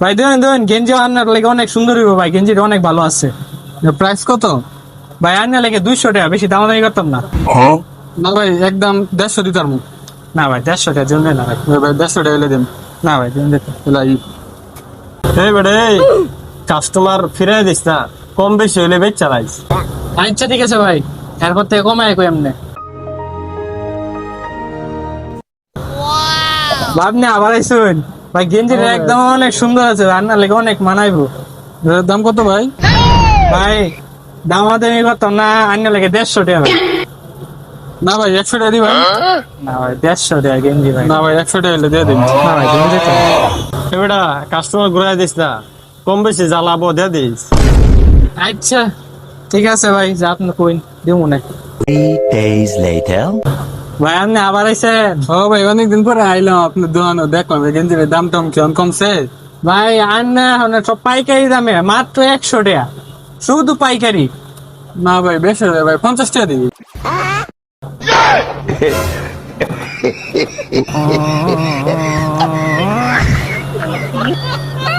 ভাই দেন দেন গেঞ্জি আনার লেগে অনেক সুন্দর হইব ভাই গেঞ্জিটা অনেক ভালো আছে। প্রাইস কত? ভাই আনার লেগে দুইশো টাকা বেশি দামাদামি করতাম না। না ভাই একদম দেড়শো দিতার মুখ না ভাই দেড়শো টাকা জন্য না ভাই। ভাই দেড়শো টাকা এলে দেন। না ভাই দিন এই বেড়ে কাস্টমার ফিরে দিস না কম বেশি হইলে বেচ চালাইস আচ্ছা ঠিক আছে ভাই এরপর থেকে কমায় কই এমনি। ভাবনি আবার আইসুন। ভাই গেঞ্জিটা একদম অনেক সুন্দর আছে রান্নার লেগে অনেক মানাইবো। দাম কত ভাই? ভাই দামাদামি করতাম না আন্নার লেগে দেড়শো টাকা ভাই। না ভাই একশো টাকা দিবেন না ভাই দেড়শো টাকা গেঞ্জি ভাই। না ভাই একশো টাকা দিয়ে দিন। না ভাই গেঞ্জি তো। এবারে কাস্টমার ঘুরাই দিস না। কম বেশি জ্বালাবো দিয়ে দিস। আচ্ছা ঠিক আছে ভাই যা আপনি কইন দিব মনে Three days later. ভাই, আপনি আবার আইসেন ও ভাই, অনেকদিন পরে আইলাম আপনার দোকানও দেখলাম গেঞ্জির দাম টাম কেমন কমছে? ভাই আর না সব পাইকারি দামে, মাত্র একশো টাকা। শুধু পাইকারি। না ভাই, বেশি ভাই, পঞ্চাশ টাকা দিবি।